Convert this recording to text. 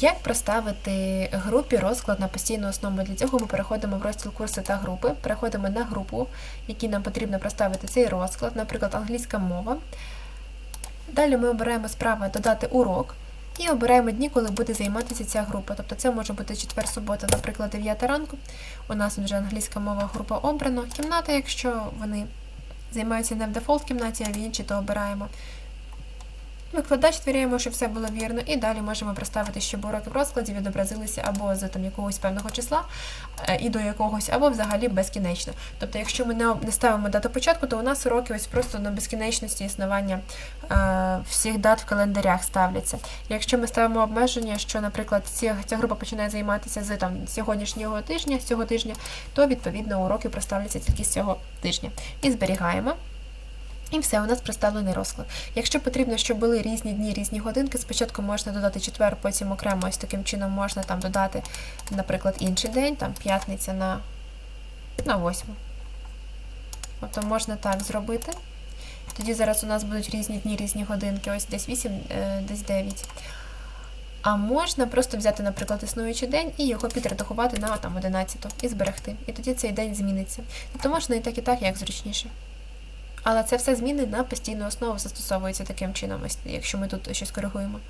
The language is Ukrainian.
Як проставити групі розклад на постійну основу? Для цього ми переходимо в розділ курси та групи, переходимо на групу, якій нам потрібно проставити цей розклад, наприклад, англійська мова. Далі ми обираємо справа додати урок і обираємо дні, коли буде займатися ця група. Тобто це може бути четвер-субота, наприклад, 9 ранку. У нас вже англійська мова група обрано. Кімната, якщо вони займаються не в дефолт кімнаті, а в іншій, то обираємо. Викладач звіряємо, щоб все було вірно, і далі можемо проставити, щоб уроки в розкладі відобразилися або з там, якогось певного числа е, і до якогось, або взагалі безкінечно. Тобто, якщо ми не, ставимо дату початку, то у нас уроки ось просто на безкінечності існування е, всіх дат в календарях ставляться. Якщо ми ставимо обмеження, що, наприклад, ці, ця група починає займатися з там, сьогоднішнього тижня, цього тижня, то відповідно уроки проставляться тільки з цього тижня. І зберігаємо. І все, у нас представлений розклад. Якщо потрібно, щоб були різні дні, різні годинки, спочатку можна додати четвер, потім окремо ось таким чином можна там додати, наприклад, інший день, там п'ятниця на, на восьму. Тобто можна так зробити. Тоді зараз у нас будуть різні дні, різні годинки, ось десь 8, е, десь 9. А можна просто взяти, наприклад, існуючий день і його підредагувати на там 11 і зберегти. І тоді цей день зміниться. Тобто можна і так, і так, як зручніше. Але це все зміни на постійну основу застосовуються таким чином, якщо ми тут щось коригуємо.